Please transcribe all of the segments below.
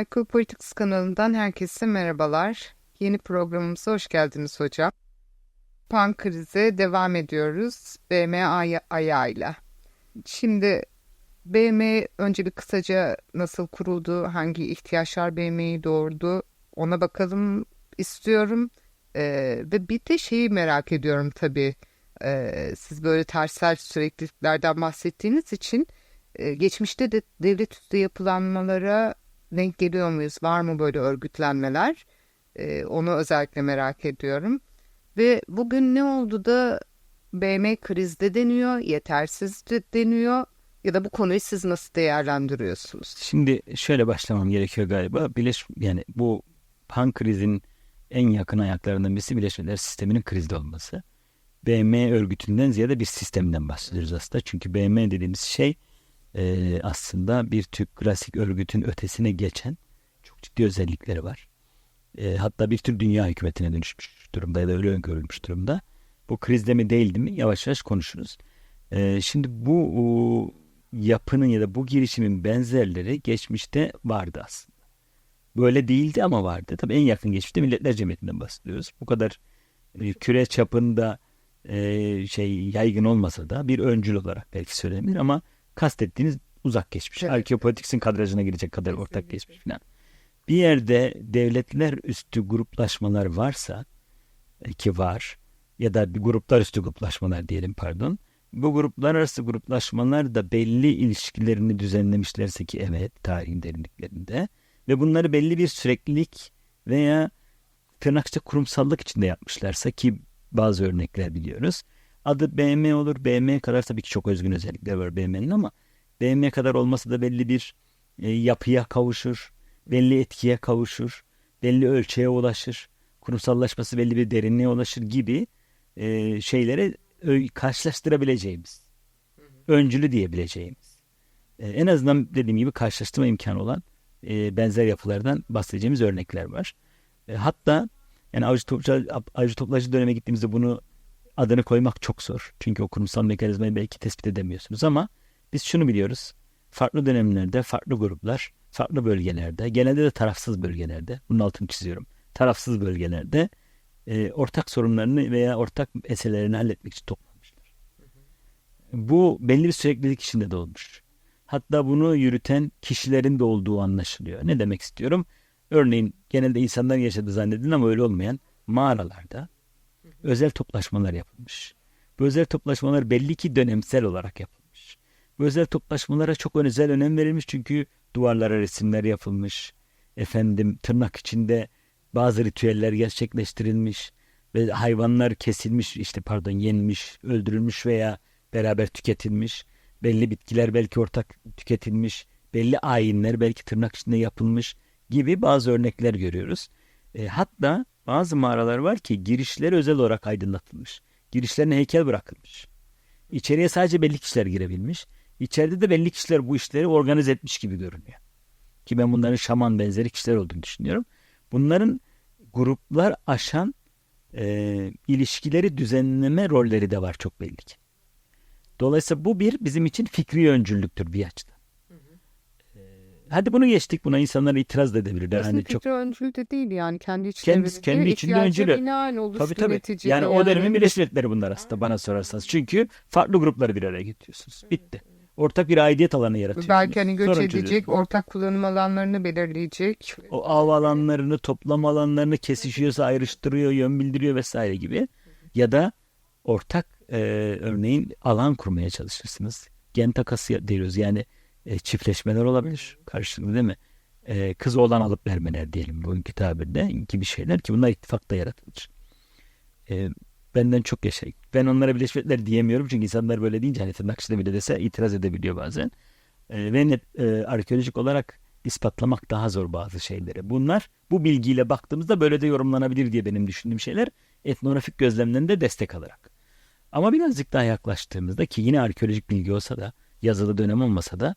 IQ Politics kanalından herkese merhabalar. Yeni programımıza hoş geldiniz hocam. Pan krize devam ediyoruz BM ay- ayağıyla. Şimdi BM önce bir kısaca nasıl kuruldu, hangi ihtiyaçlar BM'yi doğurdu ona bakalım istiyorum. Ee, ve bir de şeyi merak ediyorum tabii. Ee, siz böyle tersel sürekliliklerden bahsettiğiniz için e, geçmişte de devlet üstü yapılanmalara denk geliyor muyuz? Var mı böyle örgütlenmeler? Ee, onu özellikle merak ediyorum. Ve bugün ne oldu da BM krizde deniyor, yetersiz de deniyor ya da bu konuyu siz nasıl değerlendiriyorsunuz? Şimdi şöyle başlamam gerekiyor galiba. Birleş yani bu pan krizin en yakın ayaklarından birisi Birleşmiş sisteminin krizde olması. BM örgütünden ziyade bir sistemden bahsediyoruz aslında. Çünkü BM dediğimiz şey e, aslında bir tür klasik örgütün ötesine geçen çok ciddi özellikleri var. E, hatta bir tür dünya hükümetine dönüşmüş durumda ya da öyle öngörülmüş durumda. Bu krizde mi değildi mi yavaş yavaş konuşuruz. E, şimdi bu o, yapının ya da bu girişimin benzerleri geçmişte vardı aslında. Böyle değildi ama vardı. Tabii en yakın geçmişte Milletler Cemiyeti'nden bahsediyoruz. Bu kadar e, küre çapında e, şey yaygın olmasa da bir öncül olarak belki söylenir ama kastettiğiniz uzak geçmiş. Evet. Arkeopolitiksin kadrajına girecek kadar ortak geçmiş falan. Bir yerde devletler üstü gruplaşmalar varsa e, ki var ya da bir gruplar üstü gruplaşmalar diyelim pardon. Bu gruplar arası gruplaşmalar da belli ilişkilerini düzenlemişlerse ki evet tarihin derinliklerinde ve bunları belli bir süreklilik veya tırnakça kurumsallık içinde yapmışlarsa ki bazı örnekler biliyoruz. Adı BM olur. BM kadar tabii ki çok özgün özellikler var BM'nin ama BM kadar olmasa da belli bir e, yapıya kavuşur. Belli etkiye kavuşur. Belli ölçüye ulaşır. Kurumsallaşması belli bir derinliğe ulaşır gibi e, şeylere karşılaştırabileceğimiz. Öncülü diyebileceğimiz. E, en azından dediğim gibi karşılaştırma imkanı olan e, benzer yapılardan bahsedeceğimiz örnekler var. E, hatta yani avcı toplayıcı, avcı toplayıcı döneme gittiğimizde bunu adını koymak çok zor. Çünkü o kurumsal mekanizmayı belki tespit edemiyorsunuz ama biz şunu biliyoruz. Farklı dönemlerde farklı gruplar, farklı bölgelerde, genelde de tarafsız bölgelerde, bunun altını çiziyorum. Tarafsız bölgelerde e, ortak sorunlarını veya ortak meselelerini halletmek için toplanmışlar. Bu belli bir süreklilik içinde de olmuş. Hatta bunu yürüten kişilerin de olduğu anlaşılıyor. Ne demek istiyorum? Örneğin genelde insanların yaşadığı zannedilen ama öyle olmayan mağaralarda özel toplaşmalar yapılmış. Bu özel toplaşmalar belli ki dönemsel olarak yapılmış. Bu özel toplaşmalara çok özel önem verilmiş çünkü duvarlara resimler yapılmış. Efendim tırnak içinde bazı ritüeller gerçekleştirilmiş ve hayvanlar kesilmiş işte pardon yenmiş, öldürülmüş veya beraber tüketilmiş. Belli bitkiler belki ortak tüketilmiş. Belli ayinler belki tırnak içinde yapılmış gibi bazı örnekler görüyoruz. E, hatta bazı mağaralar var ki girişleri özel olarak aydınlatılmış. Girişlerine heykel bırakılmış. İçeriye sadece belli kişiler girebilmiş. İçeride de belli kişiler bu işleri organize etmiş gibi görünüyor. Ki ben bunların şaman benzeri kişiler olduğunu düşünüyorum. Bunların gruplar aşan e, ilişkileri düzenleme rolleri de var çok belli ki. Dolayısıyla bu bir bizim için fikri öncüllüktür bir açıdan. Hadi bunu geçtik buna insanlar itiraz da edebilirler. Aslında Hani çok öncül de değil yani kendi içinde Kendi- kendi içinde öncülü. Tabii tabii. neticede Yani o dönemin Birleşmiş Milletleri bunlar aslında bana sorarsanız. Çünkü farklı grupları bir araya getiriyorsunuz. Bitti. Ortak bir aidiyet alanı yaratıyorsunuz. Belki hani göç Sorun edecek, çözüyorsunuz. ortak kullanım alanlarını belirleyecek. O av alanlarını, toplam alanlarını kesişiyorsa ayrıştırıyor, yön bildiriyor vesaire gibi. Ya da ortak e, örneğin alan kurmaya çalışırsınız. Gen takası diyoruz. Yani e, çiftleşmeler olabilir. Karşılıklı değil mi? E, kız olan alıp vermeler diyelim bugünkü tabirde gibi şeyler ki bunlar ittifakta yaratılır. E, benden çok yaşa. Ben onlara Birleşmiş Milletler diyemiyorum çünkü insanlar böyle deyince hani tırnak içinde bile dese itiraz edebiliyor bazen. E, ve e, arkeolojik olarak ispatlamak daha zor bazı şeyleri. Bunlar bu bilgiyle baktığımızda böyle de yorumlanabilir diye benim düşündüğüm şeyler etnografik gözlemden de destek alarak. Ama birazcık daha yaklaştığımızda ki yine arkeolojik bilgi olsa da yazılı dönem olmasa da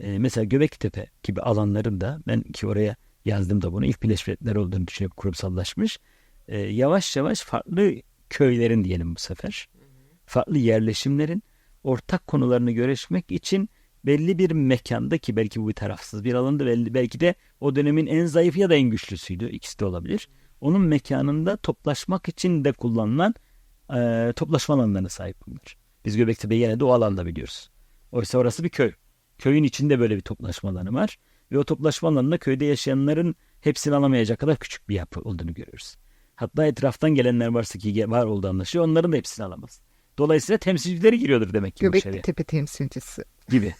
e, mesela Göbektepe gibi alanların da ben ki oraya yazdım da bunu ilk Birleşmiş Milletler olduğunu düşünüp kurumsallaşmış. E, yavaş yavaş farklı köylerin diyelim bu sefer farklı yerleşimlerin ortak konularını görüşmek için belli bir mekanda ki belki bu bir tarafsız bir alanda belki de o dönemin en zayıf ya da en güçlüsüydü. İkisi de olabilir. Onun mekanında toplaşmak için de kullanılan e, toplaşma alanlarına sahip bunlar. Biz Göbektepe'yi yine de o alanda biliyoruz. Oysa orası bir köy. Köyün içinde böyle bir toplaşma alanı var. Ve o toplaşma alanında köyde yaşayanların hepsini alamayacak kadar küçük bir yapı olduğunu görüyoruz. Hatta etraftan gelenler varsa ki var olduğu anlaşılıyor. Onların da hepsini alamaz. Dolayısıyla temsilcileri giriyordur demek ki bu içeriye Göbektepe temsilcisi. gibi.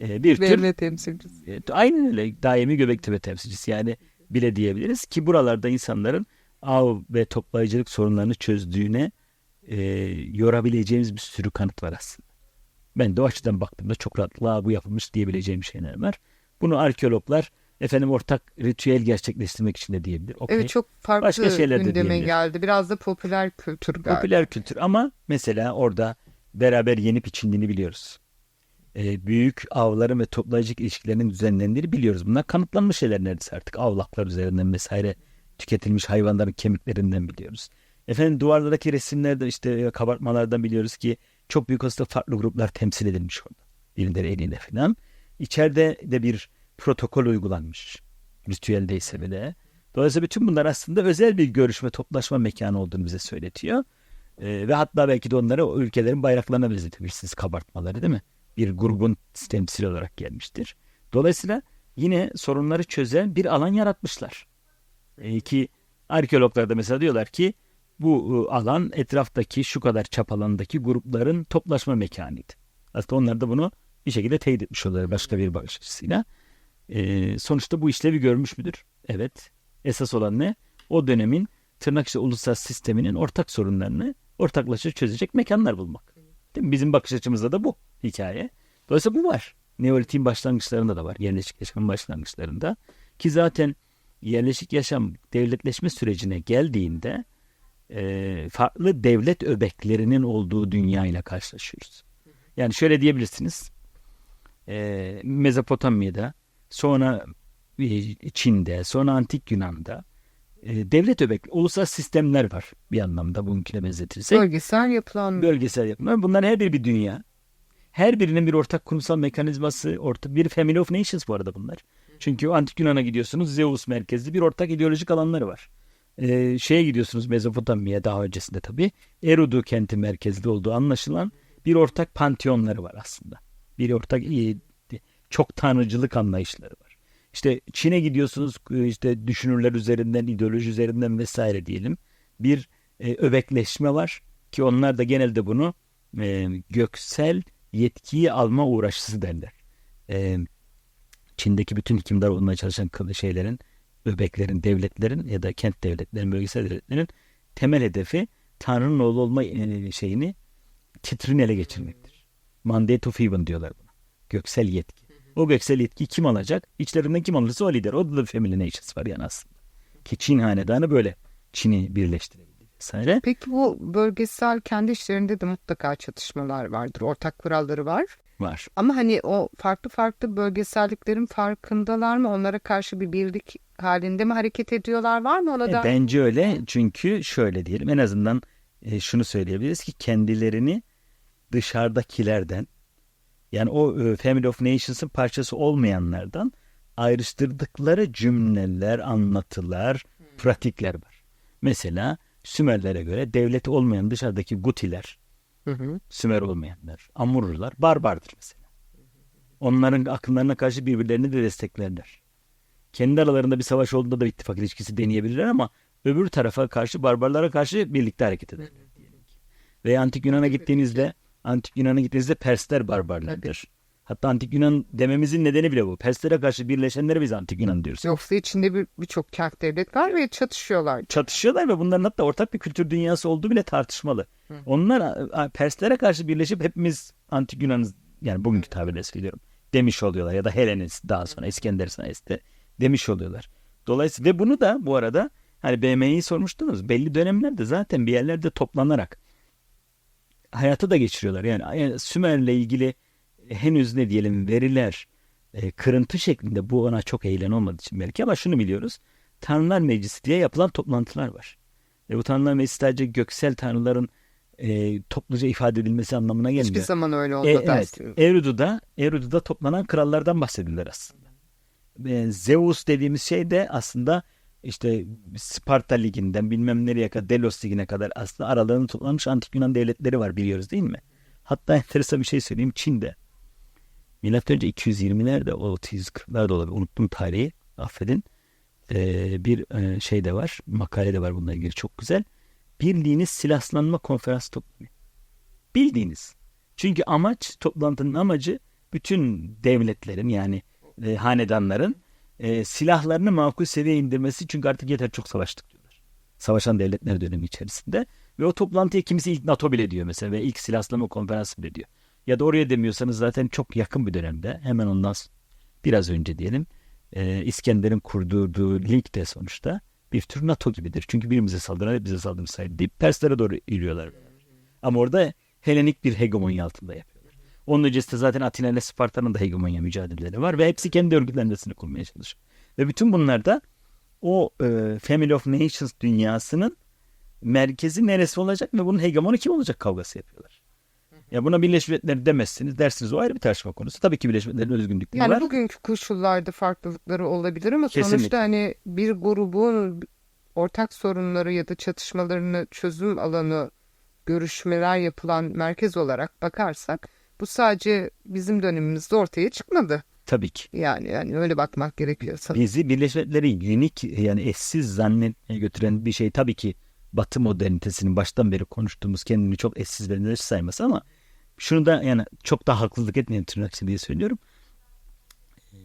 Ee, bir tür Devlet temsilcisi. e, aynen öyle daimi Göbektepe temsilcisi yani bile diyebiliriz ki buralarda insanların av ve toplayıcılık sorunlarını çözdüğüne e, yorabileceğimiz bir sürü kanıt var aslında. Ben de o açıdan baktığımda çok rahatlıkla bu yapılmış diyebileceğim şeyler var. Bunu arkeologlar efendim ortak ritüel gerçekleştirmek için de diyebilir. Okey. Evet çok farklı Başka şeyler de gündeme diyebilir. geldi. Biraz da popüler kültür galiba. Popüler kültür ama mesela orada beraber yenip içildiğini biliyoruz. Ee, büyük avların ve toplayıcılık ilişkilerinin düzenlendiğini biliyoruz. Bunlar kanıtlanmış şeyler neredeyse artık. Avlaklar üzerinden vesaire tüketilmiş hayvanların kemiklerinden biliyoruz. Efendim duvarlardaki resimlerden işte kabartmalardan biliyoruz ki çok büyük olasılıkla farklı gruplar temsil edilmiş orada. Birileri eliyle falan. İçeride de bir protokol uygulanmış. Ritüeldeyse bile. Dolayısıyla bütün bunlar aslında özel bir görüşme, toplaşma mekanı olduğunu bize söyletiyor. Ee, ve hatta belki de onları o ülkelerin bayraklarına benzetebilirsiniz kabartmaları değil mi? Bir grubun temsili olarak gelmiştir. Dolayısıyla yine sorunları çözen bir alan yaratmışlar. Ee, ki arkeologlar da mesela diyorlar ki bu e, alan etraftaki şu kadar çap alandaki grupların toplaşma mekanıydı. Aslında onlar da bunu bir şekilde teyit etmiş oluyorlar başka bir bakış açısıyla. Ee, sonuçta bu işlevi görmüş müdür? Evet. Esas olan ne? O dönemin tırnak içinde uluslararası sisteminin ortak sorunlarını ortaklaşa çözecek mekanlar bulmak. Değil mi? Bizim bakış açımızda da bu hikaye. Dolayısıyla bu var. Neolitik'in başlangıçlarında da var. Yerleşik yaşamın başlangıçlarında. Ki zaten yerleşik yaşam devletleşme sürecine geldiğinde e, farklı devlet öbeklerinin olduğu dünya ile karşılaşıyoruz. Yani şöyle diyebilirsiniz. E, Mezopotamya'da, sonra e, Çin'de, sonra Antik Yunan'da e, devlet öbek, uluslararası sistemler var bir anlamda bugünküne benzetirsek. Bölgesel yapılan Bölgesel yapılar. Bunların her biri bir dünya. Her birinin bir ortak kurumsal mekanizması, orta, bir Family of Nations bu arada bunlar. Çünkü Antik Yunan'a gidiyorsunuz, Zeus merkezli bir ortak ideolojik alanları var. Ee, şeye gidiyorsunuz Mezopotamya daha öncesinde tabii. Erudu kenti merkezli olduğu anlaşılan bir ortak panteonları var aslında. Bir ortak e, çok tanrıcılık anlayışları var. İşte Çin'e gidiyorsunuz e, işte düşünürler üzerinden, ideoloji üzerinden vesaire diyelim. Bir e, öbekleşme var ki onlar da genelde bunu e, göksel yetkiyi alma uğraşısı derler. E, Çin'deki bütün hükümdar olmaya çalışan şeylerin, öbeklerin, devletlerin ya da kent devletlerin, bölgesel devletlerin temel hedefi Tanrı'nın oğlu olma e, şeyini titrin ele geçirmektir. Mandate of heaven diyorlar buna. Göksel yetki. O göksel yetkiyi kim alacak? İçlerinden kim alırsa o lider. O da Family Nations var yani aslında. Ki Çin hanedanı böyle Çin'i birleştirebildi vesaire. Peki bu bölgesel kendi işlerinde de mutlaka çatışmalar vardır. Ortak kuralları var. Var. Ama hani o farklı farklı bölgeselliklerin farkındalar mı? Onlara karşı bir birlik halinde mi hareket ediyorlar? Var mı ona E, da? Bence öyle çünkü şöyle diyelim en azından e, şunu söyleyebiliriz ki kendilerini dışarıdakilerden yani o e, Family of Nations'ın parçası olmayanlardan ayrıştırdıkları cümleler, anlatılar, pratikler var. Mesela Sümerlere göre devleti olmayan dışarıdaki Gutiler, Hı hı. Sümer olmayanlar, Amurlular barbardır mesela. Onların akıllarına karşı birbirlerini de desteklerler. Kendi aralarında bir savaş olduğunda da ittifak ilişkisi deneyebilirler ama öbür tarafa karşı barbarlara karşı birlikte hareket ederler. Veya Antik Yunan'a gittiğinizde Antik Yunan'a gittiğinizde Persler barbarlardır. Hatta Antik Yunan dememizin nedeni bile bu. Perstlere karşı birleşenlere biz Antik Yunan diyoruz. Yoksa içinde bir birçok kent devlet var ve çatışıyorlar. Çatışıyorlar ve bunların hatta ortak bir kültür dünyası olduğu bile tartışmalı. Onlar a- a- Perslere karşı birleşip hepimiz Antik Yunan'ız yani bugünkü tabirle söylüyorum demiş oluyorlar ya da Heleniz daha sonra İskender sayesinde demiş oluyorlar. Dolayısıyla ve bunu da bu arada hani BM'yi sormuştunuz belli dönemlerde zaten bir yerlerde toplanarak hayatı da geçiriyorlar. Yani Sümer'le ilgili henüz ne diyelim veriler e, kırıntı şeklinde bu ona çok eğlen olmadığı için belki ama şunu biliyoruz. Tanrılar Meclisi diye yapılan toplantılar var. Ve bu Tanrılar Meclisi sadece göksel tanrıların e, topluca ifade edilmesi anlamına gelmiyor. Hiçbir zaman öyle oldu E, evet. Erudu'da, Erudu'da toplanan krallardan bahsediyorlar aslında. E, Zeus dediğimiz şey de aslında işte Sparta Ligi'nden bilmem nereye kadar Delos Ligi'ne kadar aslında aralarında toplanmış antik Yunan devletleri var biliyoruz değil mi? Hatta enteresan bir şey söyleyeyim Çin'de. Milattan önce 220'lerde o 240'larda olabilir. Unuttum tarihi. Affedin. E, bir e, şey de var. Makale de var bununla ilgili. Çok güzel. Bildiğiniz silahlanma konferans toplanıyor. Bildiğiniz. Çünkü amaç, toplantının amacı bütün devletlerin yani e, hanedanların e, silahlarını makul seviyeye indirmesi. Çünkü artık yeter çok savaştık diyorlar. Savaşan devletler dönemi içerisinde. Ve o toplantıya kimisi ilk NATO bile diyor mesela ve ilk silahlanma konferansı bile diyor. Ya da oraya demiyorsanız zaten çok yakın bir dönemde hemen ondan biraz önce diyelim e, İskender'in kurdurduğu lig de sonuçta bir tür NATO gibidir. Çünkü birimize saldıran bize saldırırsaydı deyip terslere doğru yürüyorlar. Ama orada Helenik bir hegemonya altında yapıyorlar. Onun öncesinde zaten Atina ile Sparta'nın da hegemonya mücadeleleri var ve hepsi kendi örgütlenmesini kurmaya çalışıyor. Ve bütün bunlarda o e, Family of Nations dünyasının merkezi neresi olacak ve bunun hegemonu kim olacak kavgası yapıyorlar. Ya buna Birleşmiş Milletler demezsiniz dersiniz o ayrı bir tartışma konusu. Tabii ki Birleşmiş Milletler'in özgünlükleri Yani var. bugünkü koşullarda farklılıkları olabilir ama Kesinlikle. sonuçta hani bir grubun ortak sorunları ya da çatışmalarını çözüm alanı görüşmeler yapılan merkez olarak bakarsak bu sadece bizim dönemimizde ortaya çıkmadı. Tabii ki. Yani yani öyle bakmak gerekiyor sanırım. Bizi Birleşmiş Milletler'i unik yani eşsiz zannetmeye götüren bir şey tabii ki Batı modernitesinin baştan beri konuştuğumuz kendini çok eşsiz ve sayması ama şunu da yani çok da haksızlık etmeyin tırnak içinde diye söylüyorum.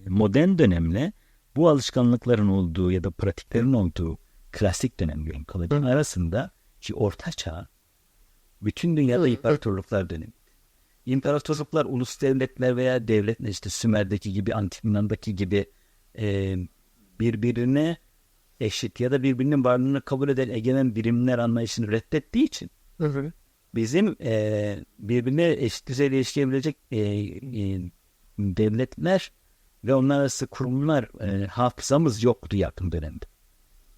Modern dönemle bu alışkanlıkların olduğu ya da pratiklerin olduğu klasik dönem diyelim kalıcı arasında ki orta çağ bütün dünyada imparatorluklar dönemi. İmparatorluklar, ulus devletler veya devletler işte Sümer'deki gibi, Antik Yunan'daki gibi e, birbirine eşit ya da birbirinin varlığını kabul eden egemen birimler anlayışını reddettiği için Hı hı. Bizim e, birbirine eşit düzeyde ilişkilebilecek e, e, devletler ve onlar arası kurumlar e, hafızamız yoktu yakın dönemde.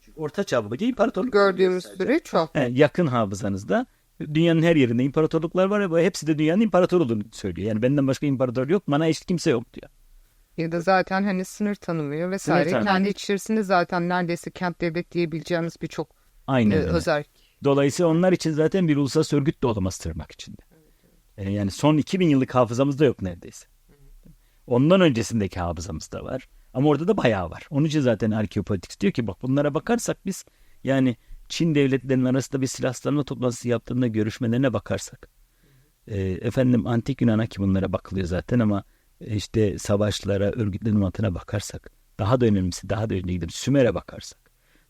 Çünkü Orta Çağ boyunca imparatorluk Gördüğümüz süreç o. He, yakın hafızanızda dünyanın her yerinde imparatorluklar var ve hepsi de dünyanın imparatoru olduğunu söylüyor. Yani benden başka imparator yok, bana eşit kimse yok diyor. Ya da zaten hani sınır tanımıyor vesaire. tanımıyor. Kendi içerisinde zaten neredeyse kent devlet diyebileceğimiz birçok Aynen e, öyle. özel Dolayısıyla onlar için zaten bir uluslararası örgüt de olamaz tırnak içinde. E, yani son 2000 yıllık hafızamızda yok neredeyse. Ondan öncesindeki hafızamızda var. Ama orada da bayağı var. Onun için zaten arkeopolitiks diyor ki bak bunlara bakarsak biz yani Çin devletlerinin arasında bir silahlanma toplantısı yaptığında görüşmelerine bakarsak e, efendim antik Yunan'a ki bunlara bakılıyor zaten ama e, işte savaşlara, örgütlerin mantığına bakarsak daha da önemlisi daha da önce gidelim Sümer'e bakarsak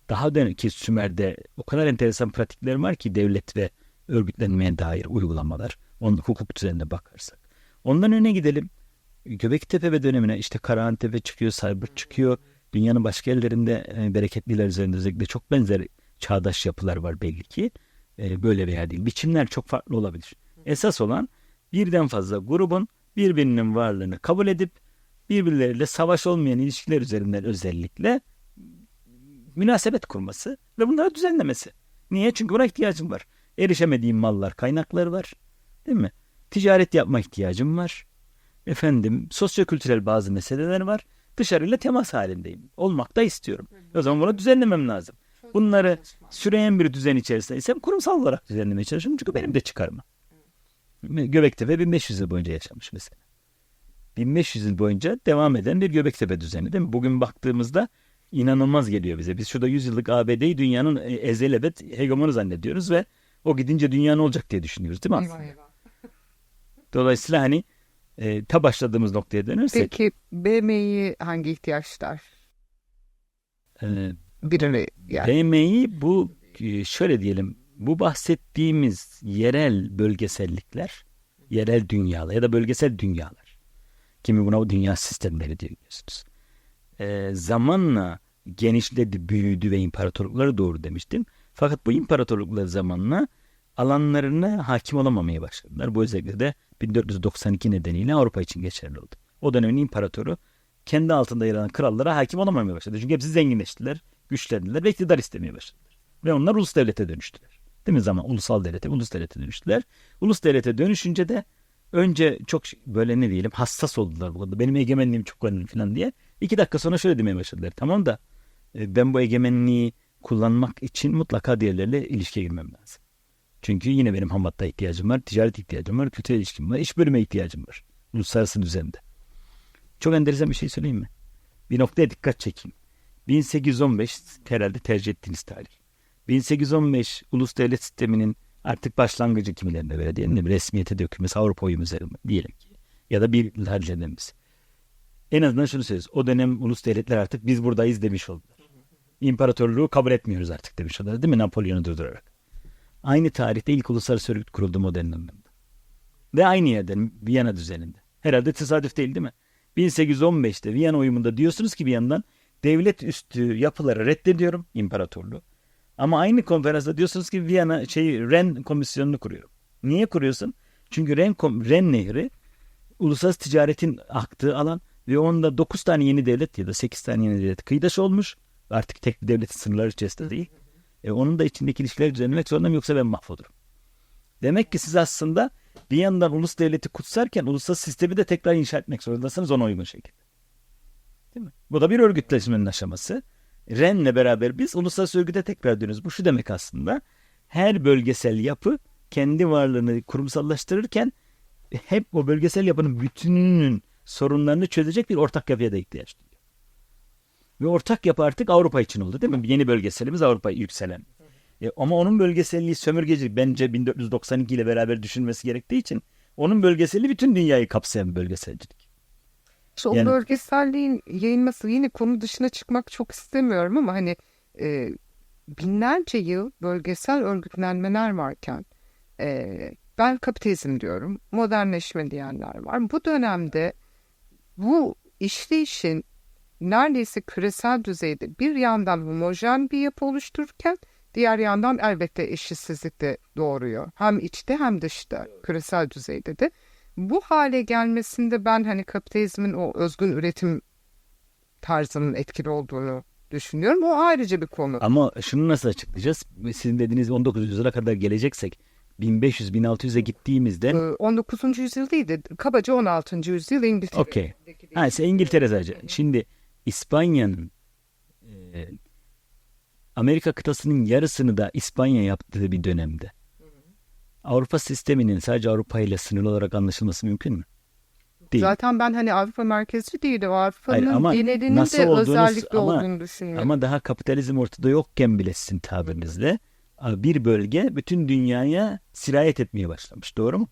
daha da Sümer'de o kadar enteresan pratikler var ki devlet ve örgütlenmeye dair uygulamalar. Onun hukuk düzenine bakarsak. Ondan öne gidelim. Göbektepe ve dönemine işte Karahantepe çıkıyor, Saybur çıkıyor. Dünyanın başka yerlerinde e, bereketliler üzerinde özellikle çok benzer çağdaş yapılar var belli ki. E, böyle veya değil. Biçimler çok farklı olabilir. Esas olan birden fazla grubun birbirinin varlığını kabul edip birbirleriyle savaş olmayan ilişkiler üzerinden özellikle münasebet kurması ve bunları düzenlemesi. Niye? Çünkü buna ihtiyacım var. Erişemediğim mallar, kaynakları var. Değil mi? Ticaret yapma ihtiyacım var. Efendim, sosyokültürel bazı meseleler var. Dışarıyla temas halindeyim. Olmak da istiyorum. O zaman bunu düzenlemem lazım. Bunları süreyen bir düzen içerisinde isem kurumsal olarak düzenlemeye çalışıyorum. Çünkü benim de çıkarma. Göbektepe 1500 yıl boyunca yaşamış mesela. 1500 yıl boyunca devam eden bir Göbektepe düzeni değil mi? Bugün baktığımızda inanılmaz geliyor bize. Biz şurada 100 yıllık ABD'yi dünyanın e, ezelebet hegemonu zannediyoruz ve o gidince dünya ne olacak diye düşünüyoruz değil mi aslında? Dolayısıyla hani e, ta başladığımız noktaya dönersek Peki BM'yi hangi ihtiyaçlar e, birine yani BM'yi bu e, şöyle diyelim bu bahsettiğimiz yerel bölgesellikler yerel dünyalar ya da bölgesel dünyalar kimi buna dünya sistemleri diyor biliyorsunuz. E, zamanla genişledi, büyüdü ve imparatorlukları doğru demiştim. Fakat bu imparatorluklar zamanla alanlarına hakim olamamaya başladılar. Bu özellikle de 1492 nedeniyle Avrupa için geçerli oldu. O dönemin imparatoru kendi altında yer alan krallara hakim olamamaya başladı. Çünkü hepsi zenginleştiler, güçlendiler ve iktidar istemeye başladılar. Ve onlar ulus devlete dönüştüler. Değil mi zaman? Ulusal devlete, ulus devlete dönüştüler. Ulus devlete dönüşünce de önce çok böyle ne diyelim hassas oldular bu konuda. Benim egemenliğim çok önemli falan diye. İki dakika sonra şöyle demeye başladılar. Tamam da e, ben bu egemenliği kullanmak için mutlaka diğerleriyle ilişkiye girmem lazım. Çünkü yine benim ham madde ihtiyacım var, ticaret ihtiyacım var, kültürel ilişkim var, iş bölüme ihtiyacım var. Uluslararası düzende. Çok enteresan bir şey söyleyeyim mi? Bir noktaya dikkat çekeyim. 1815 herhalde tercih ettiğiniz tarih. 1815 ulus devlet sisteminin artık başlangıcı kimilerine göre diyelim mi? Resmiyete dökülmesi Avrupa uyumu üzerinde diyelim ki. Ya da bir harcadığımız. En azından şunu söylüyoruz. O dönem ulus devletler artık biz buradayız demiş oldular. İmparatorluğu kabul etmiyoruz artık demiş oldular değil mi? Napolyon'u durdurarak. Aynı tarihte ilk uluslararası örgüt kuruldu modern anlamda. Ve aynı yerden Viyana düzeninde. Herhalde tesadüf değil değil mi? 1815'te Viyana uyumunda diyorsunuz ki bir yandan devlet üstü yapıları reddediyorum imparatorluğu. Ama aynı konferansta diyorsunuz ki Viyana şey Ren komisyonunu kuruyorum. Niye kuruyorsun? Çünkü Ren, Ren Nehri uluslararası ticaretin aktığı alan ve onda 9 tane yeni devlet ya da 8 tane yeni devlet kıyıdaş olmuş. Artık tek bir devletin sınırları içerisinde değil. E, onun da içindeki ilişkileri düzenlemek zorundayım yoksa ben mahvolurum. Demek ki siz aslında bir yandan ulus devleti kutsarken uluslararası sistemi de tekrar inşa etmek zorundasınız ona uygun şekilde. Değil mi? Bu da bir örgütleşmenin aşaması. REN'le beraber biz uluslararası örgüte tekrar dönüyoruz. Bu şu demek aslında. Her bölgesel yapı kendi varlığını kurumsallaştırırken hep o bölgesel yapının bütününün sorunlarını çözecek bir ortak yapıya da ihtiyaç duyuyor. Ve ortak yapı artık Avrupa için oldu değil mi? Yeni bölgeselimiz Avrupa yükselen. E, ama onun bölgeselliği sömürgecilik bence 1492 ile beraber düşünmesi gerektiği için onun bölgeselliği bütün dünyayı kapsayan bölgeselcilik. İşte o Yani- bölgeselliğin yayılması yine konu dışına çıkmak çok istemiyorum ama hani e, binlerce yıl bölgesel örgütlenmeler varken e, ben kapitalizm diyorum, modernleşme diyenler var. Bu dönemde bu işleyişin neredeyse küresel düzeyde bir yandan homojen bir yapı oluştururken diğer yandan elbette eşitsizlik de doğuruyor. Hem içte hem dışta küresel düzeyde de. Bu hale gelmesinde ben hani kapitalizmin o özgün üretim tarzının etkili olduğunu düşünüyorum. O ayrıca bir konu. Ama şunu nasıl açıklayacağız? Sizin dediğiniz 19. yüzyıla kadar geleceksek 1500-1600'e gittiğimizde Ee, 19. yüzyıl değil de kabaca 16. yüzyıl İngiltere. Okey. Ha, İngiltere sadece. Şimdi İspanya'nın e, Amerika kıtasının yarısını da İspanya yaptığı bir dönemde Avrupa sisteminin sadece Avrupa ile sınırlı olarak anlaşılması mümkün mü? Değil. Zaten ben hani Avrupa merkezci değilim. Avrupa'nın genelinin de olduğunuz- özellikle ama- olduğunu düşünüyorum. Ama daha kapitalizm ortada yokken bile sizin tabirinizle bir bölge bütün dünyaya sirayet etmeye başlamış. Doğru mu?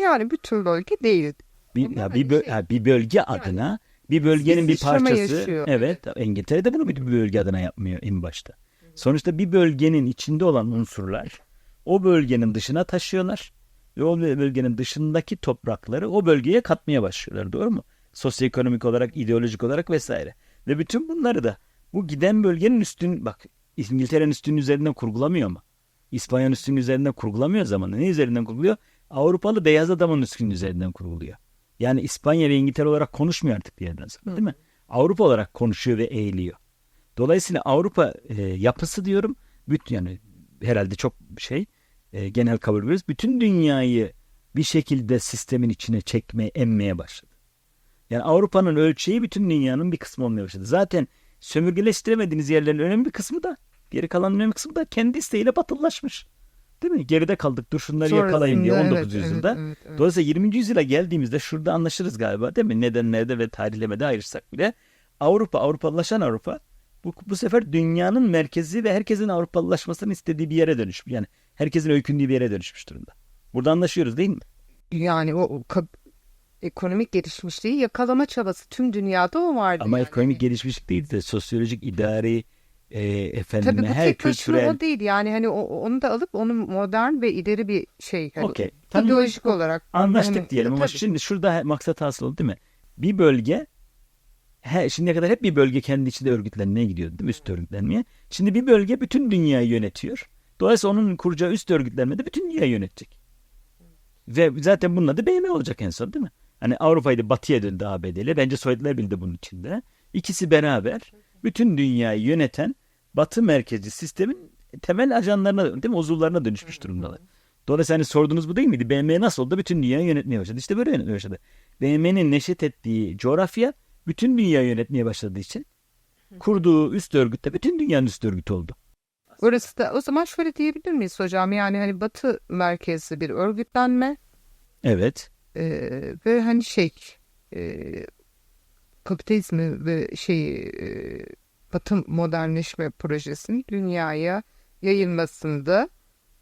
Yani bütün bölge değil. Bir, ya hani bir, bö- şey- ha, bir bölge adına bir bölgenin bir parçası yaşıyor. evet İngiltere de bunu bir bölge adına yapmıyor en başta. Sonuçta bir bölgenin içinde olan unsurlar o bölgenin dışına taşıyorlar ve o bölgenin dışındaki toprakları o bölgeye katmaya başlıyorlar doğru mu? Sosyoekonomik olarak, ideolojik olarak vesaire. Ve bütün bunları da bu giden bölgenin üstün bak İngiltere'nin üstünün üzerinden kurgulamıyor mu? İspanya'nın üstünün üzerinden kurgulamıyor zamanı. Ne üzerinden kurguluyor? Avrupalı beyaz adamın üstünün üzerinden kurguluyor. Yani İspanya ve İngiltere olarak konuşmuyor artık bir yerden sonra değil mi? Avrupa olarak konuşuyor ve eğiliyor. Dolayısıyla Avrupa e, yapısı diyorum bütün yani herhalde çok şey e, genel kabul ediyoruz. Bütün dünyayı bir şekilde sistemin içine çekmeye, emmeye başladı. Yani Avrupa'nın ölçeği bütün dünyanın bir kısmı olmaya başladı. Zaten sömürgeleştiremediğiniz yerlerin önemli bir kısmı da geri kalan önemli kısmı da kendi isteğiyle batılılaşmış. Değil mi? Geride kaldık dur şunları yakalayın diye Sonrasında, 19. evet, yüzyılda. evet, evet, evet. Dolayısıyla 20. yüzyıla geldiğimizde şurada anlaşırız galiba değil mi? Nedenlerde ve tarihlemede ayırsak bile Avrupa, Avrupalılaşan Avrupa bu, bu sefer dünyanın merkezi ve herkesin Avrupalılaşmasını istediği bir yere dönüşmüş. Yani herkesin öykündüğü bir yere dönüşmüş durumda. Burada anlaşıyoruz değil mi? Yani o, o ekonomik gelişmişliği yakalama çabası tüm dünyada o vardı. Ama yani. ekonomik gelişmişlik değil de sosyolojik, idari, e, efendim Tabii bu her tek kültürel... o değil yani hani o, onu da alıp onu modern ve ileri bir şey hani. Tamam. ideolojik olarak Anlaştık hani- diyelim ama Tabii. şimdi şurada maksat hasıl oldu değil mi? Bir bölge he, şimdiye kadar hep bir bölge kendi içinde örgütlenmeye gidiyordu değil mi? Üst örgütlenmeye. Şimdi bir bölge bütün dünyayı yönetiyor. Dolayısıyla onun kuracağı üst örgütlenme de bütün dünyayı yönetecek. Ve zaten bunun adı BM olacak en son değil mi? Hani Avrupa'yı batıya döndü ABD ile. Bence Sovyetler bildi bunun içinde. İkisi beraber bütün dünyayı yöneten batı merkezli sistemin temel ajanlarına değil mi? Uzuvlarına dönüşmüş durumdalar. Dolayısıyla hani sorduğunuz bu değil miydi? BM nasıl oldu? Bütün dünyayı yönetmeye başladı. İşte böyle yönetmeye başladı. BM'nin neşet ettiği coğrafya bütün dünyayı yönetmeye başladığı için kurduğu üst örgütte bütün dünyanın üst örgütü oldu. Orası da o zaman şöyle diyebilir miyiz hocam? Yani hani Batı merkezli bir örgütlenme Evet. e, ve hani şey e, kapitalizmi ve şey e, Batı modernleşme projesinin dünyaya yayılmasında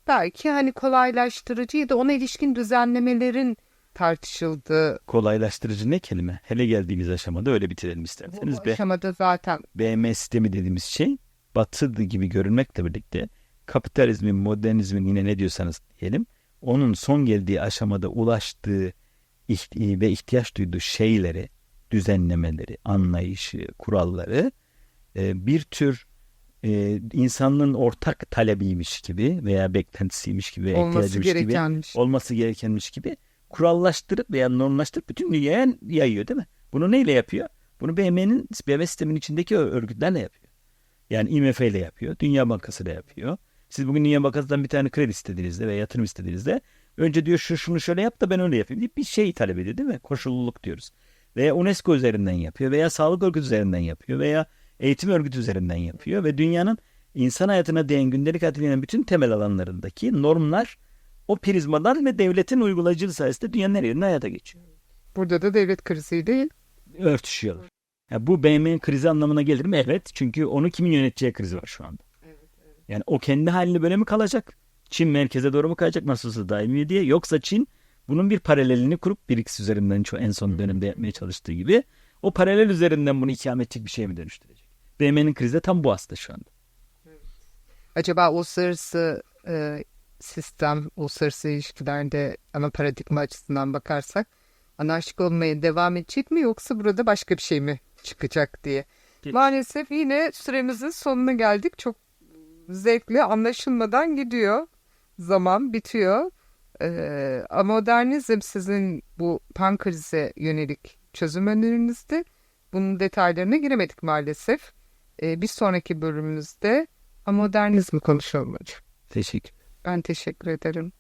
belki hani kolaylaştırıcı ya da ona ilişkin düzenlemelerin tartışıldığı Kolaylaştırıcı ne kelime? Hele geldiğimiz aşamada öyle bitirelim bu isterseniz. Be, aşamada zaten BM sistemi dediğimiz şey batı gibi görünmekle birlikte kapitalizmin, modernizmin yine ne diyorsanız diyelim onun son geldiği aşamada ulaştığı ve ihtiyaç duyduğu şeyleri, düzenlemeleri, anlayışı, kuralları e, bir tür e, insanlığın ortak talebiymiş gibi veya beklentisiymiş gibi, olması ihtiyacıymış gibi gerekenmiş. olması gerekenmiş gibi kurallaştırıp veya normlaştırıp bütün dünyaya yayıyor değil mi? Bunu neyle yapıyor? Bunu BM'nin BM sisteminin içindeki örgütlerle yapıyor. Yani IMF ile yapıyor. Dünya Bankası ile yapıyor. Siz bugün Dünya Bankası'ndan bir tane kredi istediğinizde veya yatırım istediğinizde önce diyor şu şunu şöyle yap da ben öyle yapayım deyip bir şey talep ediyor değil mi? Koşulluluk diyoruz. Veya UNESCO üzerinden yapıyor veya sağlık örgütü üzerinden yapıyor veya eğitim örgütü üzerinden yapıyor ve dünyanın insan hayatına değen gündelik hayatına değen bütün temel alanlarındaki normlar o prizmadan ve devletin uygulayıcılığı sayesinde dünyanın her yerinde hayata geçiyor. Burada da devlet krizi değil. Örtüşüyorlar. Ya bu BM krizi anlamına gelir mi? Evet. Çünkü onu kimin yöneteceği krizi var şu anda. Yani o kendi halinde böyle mi kalacak? Çin merkeze doğru mu kayacak nasılsa daimi diye. Yoksa Çin bunun bir paralelini kurup BRICS üzerinden en son dönemde yapmaya çalıştığı gibi o paralel üzerinden bunu ikame edecek bir şeye mi dönüştürecek? BM'nin krizi de tam bu aslında şu anda. Acaba uluslararası e, sistem, uluslararası ilişkilerde ana paradigma açısından bakarsak anarşik olmaya devam edecek mi yoksa burada başka bir şey mi çıkacak diye. Maalesef yine süremizin sonuna geldik. Çok zevkli anlaşılmadan gidiyor. Zaman bitiyor. Ee, modernizm sizin bu pan krize yönelik çözüm önerinizde. Bunun detaylarına giremedik maalesef. Ee, bir sonraki bölümümüzde modernizmi konuşalım hocam. Teşekkür Ben teşekkür ederim.